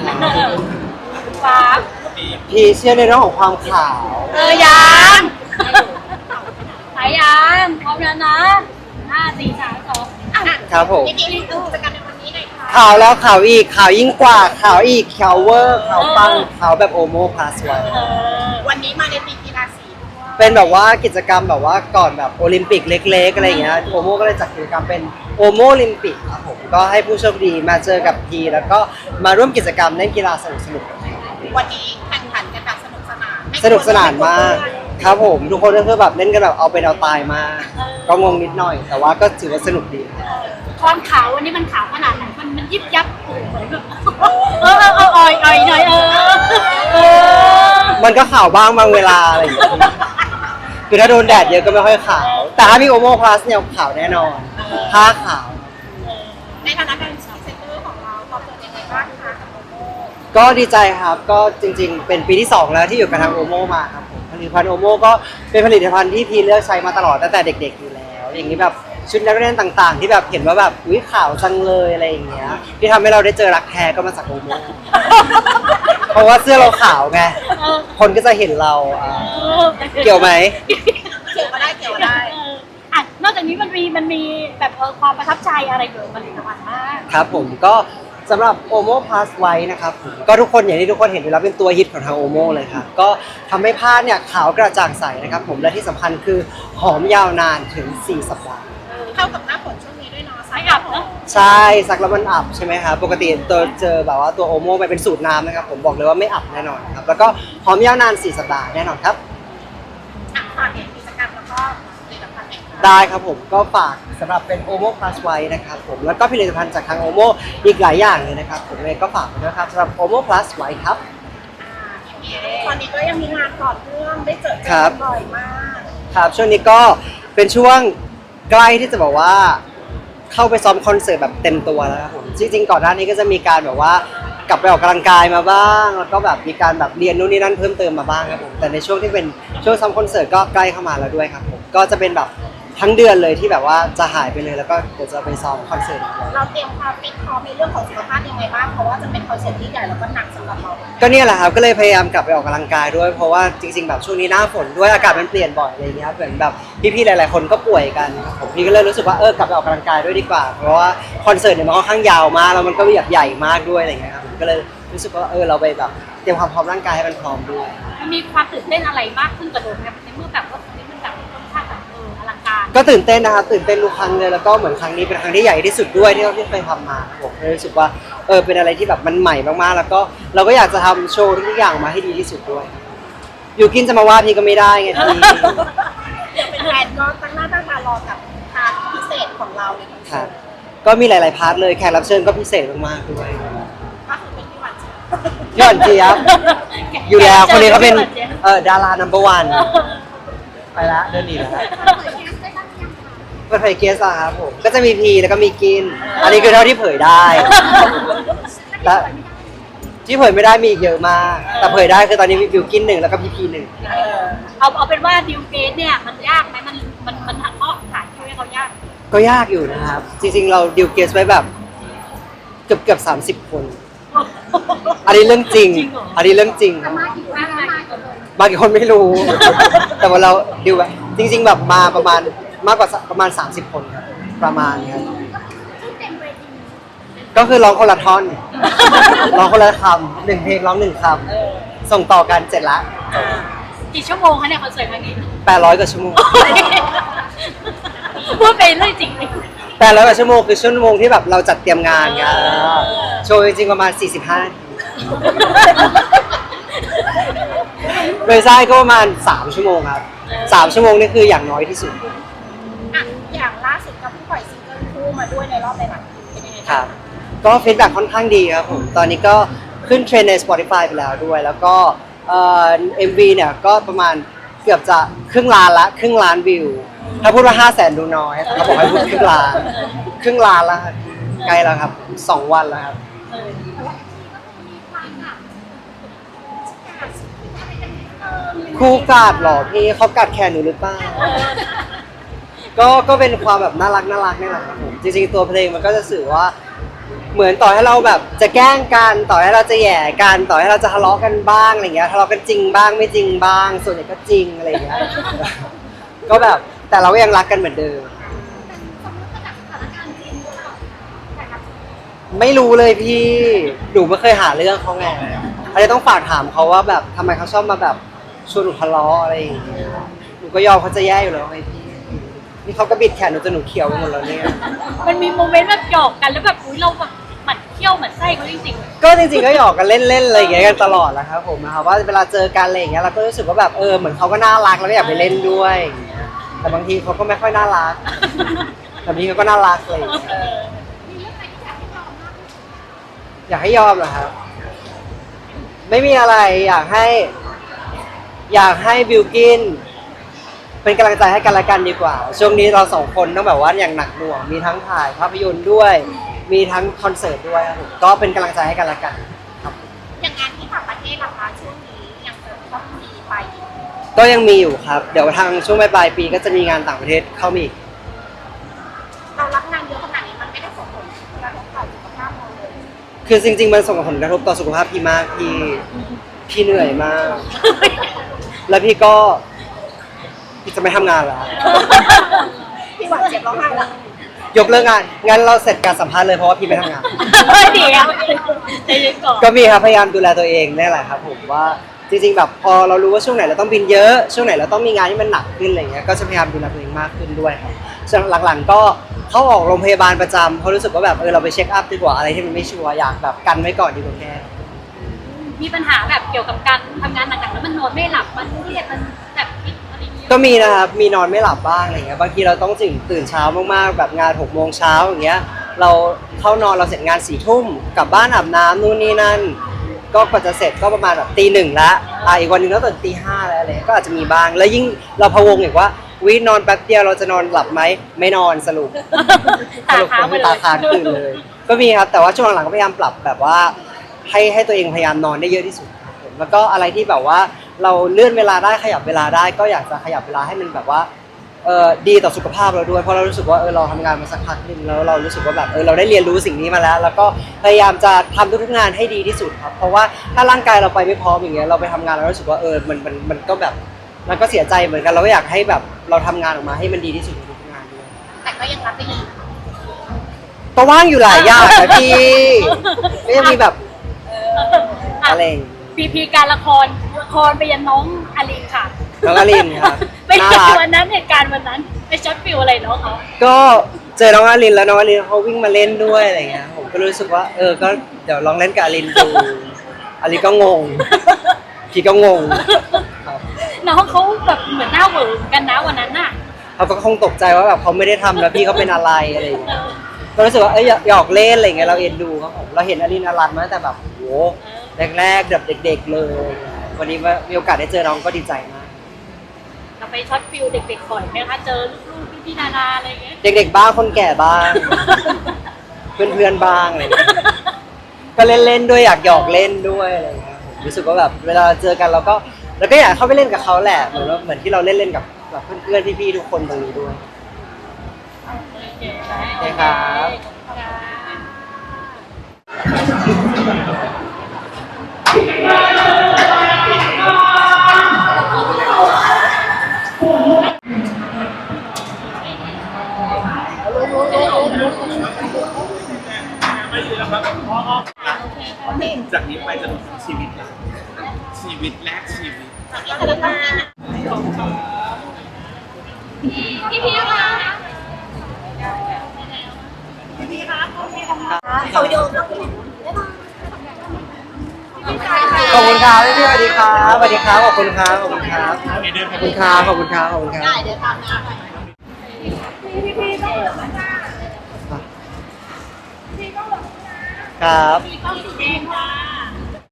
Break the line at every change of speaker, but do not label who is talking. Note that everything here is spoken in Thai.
ครับ
ฟ้า
พีเชื่อในเรื่องของความขาว
เออยังสายยังพร้อมแล้วนะห้าสี่สามสองอะ
ครับผม
จริงๆคือกิจกรรมในวันนี้หน่อยค่ะ
ขาวแล้วขาวอีกขาวยิ่งกว่าขาวอีกขาวเวอร์ขาวปังขาวแบบโอโมพาสไว
เออ
วันนี้มาในปีกีฬาสี
เป็นแบบว่ากิจกรรมแบบว่าก่อนแบบโอลิมปิกเล็ก ๆ อะไรอย่างเงี้ยโอโมก็เลยจัดกิจกรรมเป็นโอโมโอลิมปิกครับผมก็ให้ผู้โชคดีมาเจอกับพีแล้วก็มาร่วมกิจกรรมเล่นกีฬาสนุกๆกัน
วันนี้แข่งขันกันแบบสนุกสนานไม่
สนุกสนานมากครับผมทุกคนก็คือแบบเล่นกันแบบเอาเป็นเอาตายมากก็งงนิดหน่อย แต่ว่าก็ถือว่าสนุกดี
ความขาววันนี้มันขาวขนาดไหนมันมันยิบยับโอ้โหเหมือนแบบเออเออเอออ่อยอ่อยหน่อยเออเออ
มันก็ขาวบ้างบางเวลาอะไรอย่างเงี้ย คือถ้าโดนแดดเยอะก็ไม่ค่อยขาว แต่ถ้ามีโอโมพลัสเนี่ยขาวแน่นอน ผ้าขาว
ในฐานะการพรีเซนเตอร์ของเราตอบโจทย์ยังไงบ้างคะกับโมโม
ก็ดีใจครับ ก็จริงๆ เป็นปีที่ 2 แล้วที่อยู่กับทางโอโมมาครับผมผลิตภัณฑ์โอโมก็เป็นผลิตภัณฑ์ที่พีเลือกใช้มาตลอดตั้งแต่เด็ก ๆ อยู่แล้ว อย่างนี้แบบชุดนักเรียนต่างๆ ที่แบบเห็นว่าแบบอุ้ยขาวจังเลยอะไรอย่างเงี้ย ที่ทำให้เราได้เจอรักแท้ก็มาจากโอโมเพราะว่าเสื้อเราขาวไง
เออ
คนก็จะเห็นเราอ่า
เออ
เกี่ยวไหม
เกี่ยวก็ได้เกี่ยวก็ได้
เอออะนอกจากนี้มันมีมันมีแบบเออความประทับใจอะไรเกี่ยวกับผลิตภัณฑ์บ้าง
ครับผมก็สำหรับ Omo Plus White นะครับผมก็ทุกคนอย่างที่ทุกคนเห็นอยู่แล้วเป็นตัวฮิตของทาง Omo เลยครับก็ทำให้ผ้าเนี่ยขาวกระจ่างใสนะครับผมและที่สำคัญคือหอมยาวนานถึง 4 สัปดาห์
เข้ากับหน้าฝนช่วงนี้ด้วยเนาะ
ไม่อับเนอะ
ใช่ซักแล้วมันอับใช่ไหมครับปกติตัวเจอแบบว่าตัว Omo ไปเป็นสูตรน้ำนะครับผมบอกเลยว่าไม่อับแน่นอนครับแล้วก็หอมยาวนาน 4 สัปดาห์แน่นอนครับ
อะฝากเห็น ไหนคะ
ได้ครับผมก็ฝากสำหรับเป็น Omo Plus White นะครับผมแล้วก็ผลิตภัณฑ์จากทาง Omo อีกหลายอย่างเลยนะครับผมเลยก็ฝากไว้ด้วยครับสำหรับ Omo Plus White ครับ
ตอนนี้ก็ยังมีงานต่อเนื่องได้เจอเจอ
ครับ
กันบ่อยมาก
ครับช่วงนี้ก็เป็นช่วงใกล้ที่จะบอกว่าเข้าไปซ้อมคอนเสิร์ตแบบเต็มตัวแล้วครับผมจริงๆก่อนหน้านี้ก็จะมีการแบบว่ากลับไปออกกำลังกายมาบ้าง แล้วก็แบบมีการแบบเรียนนู่นนี่นั่นเพิ่มเติมมาบ้างครับผมแต่ในช่วงที่เป็นช่วงซ้อมคอนเสิร์ตก็ใกล้เข้ามาแล้วด้วยครับผมก็จะเป็นแบบ ทั้งเดือนเลยที่แบบว่าจะหายไปเลยแล้วก็เดี๋ยวจะไปซ้อมคอนเสิร์ตอีกแล้ว
เราเตรียมความฟิตพร้อมในเรื่องของสุขภาพยังไงบ้าง เพราะว่าจะเป็นคอนเสิร์ตที่ใหญ่แล้วก็หนักสำหรับเรา
ก็เนี่ยแหละครับก็เลยพยายามกลับไปออกกำลังกายด้วยเพราะว่าจริงๆแบบช่วงนี้หน้าฝนด้วยอากาศมันเปลี่ยนบ่อยอะไรอย่างเงี้ยครับเหมือนแบบพี่ๆหลายๆคนก็ป่วยกันผมพี่ก็เลยรู้สึกว่าเออกลับไปออกกำลังกายด้วยดีกว่า เพราะว่าคอนเสิร์ตเนี่ยมันค่อนข้างยาวมากแล้วมันก็แบบใหญ่มากด้วยอะไรอย่างเงี้ยครับผมก็เลยรู้สึกว่าเออเราไปแบบเตรียมความพร้อมร่างกายให้มันพร้อมด้วย
มันมีความตื่นเต้นอะไรมากขึ้นกว่าเดิมไหมในเมื่อแบบว่า การ
ก็ตื่นเต้นนะครับตื่นเต้นทุกครั้งเลยแล้วก็เหมือนครั้งนี้เป็นครั้งที่ใหญ่ที่สุดด้วยที่เราที่เคยทำมาครับผมเลยรู้สึกว่าเออเป็นอะไรที่แบบมันใหม่มากๆ แล้วก็เราก็อยากจะทำโชว์ทุกอย่างมาให้ดีที่สุดด้วยอยู่กินจะมาว่าพี่ก็ไม่ได้ไงพี่
เดี๋ยวเป็นแฟนก็ตั้งหน้าตั้งตารอกับทางพิเศษของเราในคอน
ครั
เสิ
บ
ร์ต
ก็มีหลาย ๆ พาร์ทเลยแขกรับเชิญก็พิเศษมาก ๆ ด้วย
ก็คือเป็นพี่หวานเจี๊ยบ
พี่หวันเจี๊ยบอยู่แล้วคนนี้เขาเป็นเออดารานัมเบอร์วันไปละเดินหนีแล้ว เปิดเผยเกสอะครับผมก็จะมีพีแล้วก็มีกิน อันนี้คือเท่าที่เผยได้และที่เผยไม่ได้มีอีกเยอะมาก แต่เผยได้คือตอนนี้มีบิวกินหนึ่งแล้วก็พีพีหนึ่ง
เออเอาเอาเป็นว่าดิวเกตเนี่ยมันยากไหมมันมันมันหักข้อขายช่วยเขายาก
ก็ยากอยู่นะครับ จริงๆ เราดิวเกสไว้แบบ เกือบเกือบสามสิบคน อันนี้เรื่องจริง
จริงเหรอ
อันนี้เรื่องจริงครับ
มากกี่มากมากกี่คน
บางคนไม่รู้ แต่ว่าเราดิวแบบจริง ๆ แบบมาประมาณ มากกว่าสประมาณ 30 คนครับประมาณครับก็คือร้องคนละท่อน ร้องคนละคำหนึ่งเพลงร้องหนึ่งคำส่งต่อกันเสร็จละ
กี่ชั่วโมงคะเนี่ยคอนเสิร์ตครั้งนี้
800กว่าชั่วโมง
พูดไปเรื่อยจริงเลย
800กว่าชั่วโมงคือชั่วโมงที่แบบเราจัดเตรียมงานครับโชว์จริงๆประมาณ 45นาทีโดยใช่ก็ประมาณ 3 ชั่วโมงครับ 3 ชั่วโมงนี่คืออย่างน้อยที่สุด ค
บ้า
รั
ง
บก็ฟีดแบ็กค่อนข้างดีครับผมตอนนี้ก็ขึ้นเทรนด์ใน Spotify ไปแล้วด้วย แล้วก็เอ่อ MV เนี่ยก็ประมาณเกือบจะครึ่งล้านละครึ่งล้านวิว ถ้าพูดว่า5 0 0แสนดูน้อยเขาบอกให้พูดครึ่งล้าน ครึ่งล้านแล้วครับใกล้แล้วครับ2วันแล้วครับคู่กัดเหรอพี่เขากัดแขนหนูหรือเปล่า ก็ก็เป็นความแบบน่ารักน่ารักนี่แหละครับผมจริงๆตัวเพลงมันก็จะสื่อว่า เหมือนต่อให้เราแบบจะแกล้งกันต่อให้เราจะแหย่กันต่อให้เราจะทะเลาะกันบ้างอะไรเงี้ยทะเลาะกันจริงบ้างไม่จริงบ้าง ส่วนใหญ่ก็จริงอะไรเงี้ยก็แบบแต่เราก็ยังรักกันเหมือนเดิม ไม่รู้เลยพี่หนูไม่เคยหาเรื่องเขาไงอันนี้ต้องฝากถามเขาว่าแบบทำไมเขาชอบมาแบบชวนหนูทะเลาะอะไรอย่างเงี้ยหนูก็ยอมเขาจะแย่อยู่แล้วไงพี่ นี่เขาก็บิดแขนหนูจนหนูเขียวไปหมดแล้วเนี่ย
มันมีโมเมนต์แบบหยอกกันแล้วแบบอุ้ยเราแบบหมั่นเที่ยวหมั่นไส้เขาจริงๆ
ก็จริงๆก็หยอกกันเล่นๆอะไรอย่างเงี้ยกันตลอดแหละครับผมนะครับว่าเวลาเจอกันอะไรอย่างเงี้ยเราก็รู้สึกว่าแบบเออเหมือนเขาก็น่ารักแล้วก็อยากไปเล่นด้วยอย่างเงี้ยแต่บางทีเขาก็ไม่ค่อยน่ารักแต่บางทีเขาก็น่ารักอะไรอย่างเลย อยากให้ยอมเหรอครับ ไม่มีอะไรอยากให้ อยากให้บิวกิน เป็นกำลังใจให้กันและกันดีกว่า ช่วงนี้เราสองคนต้องแบบว่าอย่างหนักหน่วงมีทั้งถ่ายภาพยนตร์ด้วย มีทั้งคอนเสิร์ตด้วยครับผมก็เป็นกำลังใจให้กันและกันครับ
อย่างงานที่ต่างประเทศล่ะคะช่วงนี้ยังจะต้องมีไปอีก
ก็ยังมีอยู่ครับ เดี๋ยวทางช่วงปลายๆปีก็จะมีงานต่างประเทศเข้ามาอีก
เรารับงานเยอะขนาดนี้มันไม่ได้ส่งผลกระทบต่อสุขภาพเราเลย
คือจริง ๆ มันส่งผลกระทบต่อสุขภาพพี่มากพี่พี่เหนื่อยมาก แล้วพี่ก็ พี่จะไม่ทำงานแล้ว
พี่หวานเจ็บร้องไห้แล้ว
ยกเลิกงาน งั้นเราเสร็จการสัมภาษณ์เลยเพราะว่าพี่ไม่ทำงาน
เฮ้ยเดี๋ยวใจเย็นก่อน
ก็มีครับพยายามดูแลตัวเองนี่แหละครับผมว่าจริงๆแบบพอเรารู้ว่าช่วงไหนเราต้องบินเยอะ ช่วงไหนเราต้องมีงานที่มันหนักขึ้นอะไรเงี้ยก็จะพยายามดูแลตัวเองมากขึ้นด้วยครับส่วนหลังๆก็เข้าออกโรงพยาบาลประจำเพราะรู้สึกว่าแบบเออเราไปเช็คอัพดีกว่าอะไรที่มันไม่ชัวร์อยากแบบกันไว้ก่อนดีกว่าแค่
มีปัญหาแบบเกี่ยวกับการทำงานหนักๆแล้วมันนอนไม่หลับมันเครียดมัน
ก็มีนะครับ มีนอนไม่หลับบ้างอะไรเงี้ย บางทีเราต้องตื่นตื่นเช้ามากๆ แบบงานหกโมงเช้าอย่างเงี้ย เราเข้านอนเราเสร็จงานสี่ทุ่มกลับบ้านอาบน้ำนู่นนี่นั่น ก็กว่าจะเสร็จก็ประมาณแบบตีหนึ่งละอ่าอีกวันหนึงก็ตื่นตีห้าแล้วอะไรเงี้ยก็อาจจะมีบ้าง แล้วยิ่งเราพะวงอีกว่าวินอนแป๊บเดียวเราจะนอนหลับไหม ไม่นอนสรุป ส
ตา
รุป
ค้าง
ก็
ไป
คือ
เลย
ตาค้างคืนเลย ก็มีครับ แต่ว่าช่วงหลังๆก็พยายามปรับแบบว่า ให้ให้ตัวเองพยายามนอนได้เยอะที่สุดครับผมแล้วก็อะไรที่แบบว่า เราเลื่อนเวลาได้ขยับเวลาได้ก็อยากจะขยับเวลาให้มันแบบว่าเออดีต่อสุขภาพเราด้วยเพราะเรารู้สึกว่าเออเราทำงานมาสักพักหนึงแล้วเรารู้สึกว่าแบบเออเราได้เรียนรู้สิ่งนี้มาแล้ว แล้วก็พยายามจะทำทุกๆงานให้ดีที่สุดครับเพราะว่าถ้าร่างกายเราไปไม่พร้อมอย่างเงี้ยเราไปทำงานเรารู้สึกว่าเออมันมันมันก็แบบมันก็เสียใจเหมือนกันเราก็อยากให้แบบเราทำงานออกมาให้มันดีที่สุดในทุกๆงานด้วย
แต่ก็ยังรับไปอีก
ก็ว่างอยู่หลายอย่างนะพี่ก็ยังมีแบบอะไรอย่างงี้
พีพีการละครละครไปยันน้องอลินค่ะ
น้องอลินครับ
เป็น
น่ารัก
วันนั้นเหตุการณ์วันนั้นไปช็อตฟิลอะไรน้องเขา
ก็เจอน้องอลินแล้วน้องอลินเขาวิ่งมาเล่นด้วยอะไรเงี้ยผมก็รู้สึกว่า เออก็เดี๋ยวลองเล่นกับอลินดูอลินก็งงพี่ก็งงครับ
น้องเขาแบบเหมือนหน้าเหวอเหมือนกันนะวันนั้นน่ะ
เขาก็คงตกใจว่าแบบเขาไม่ได้ทำแล้วพี่เขาเป็นอะไรอะไรอย่างเงี้ยก็รู้สึกว่าเอ้ยหยอกเล่นอะไรเงี้ยเราเอ็นดูครับผมเราเห็นอลินอลันมาตั้งแต่แบบโห แรกๆแบบเด็ก ๆเลย วันนี้ว่ามีโอกาสได้เจอน้องก็ดีใจมาก
เราไปช็อตฟิลเด็กๆบ่อยไหมคะเจอลูกๆพี่ๆดาราอะไรอย่างเงี้ย
เด็ก ๆ บ้างคนแก่บ้าง เพื่อนๆบ้างอะไรอย่างเงี้ยก็เล่นๆด้วยอยากหยอกเล่นด้วยอะไรอย่างเงี้ยผมรู้สึกว่าแบบเวลาเจอกันเราก็เราก็อยากเข้าไปเล่นกับเขาแหละเหมือนว่าเหมือนที่เราเล่นเล่นๆกับแบบเพื่อนๆพี่ๆทุกคนตรงนี้ด้วย
โอเค
โอเคครับ
จากนี้ไปจะถึงชีวิตแล้วชีวิตแรกชีวิต
พี่พี่คะ
เขาวิดีโอก็คือ
ขอบคุณครับพี่ๆสวัสดีครับสวัสดีครับขอบคุณครับขอบคุณครับขอบคุณครับขอบคุณครับขอบคุณครับ
ได้เดี๋ยวตามมา
ครับ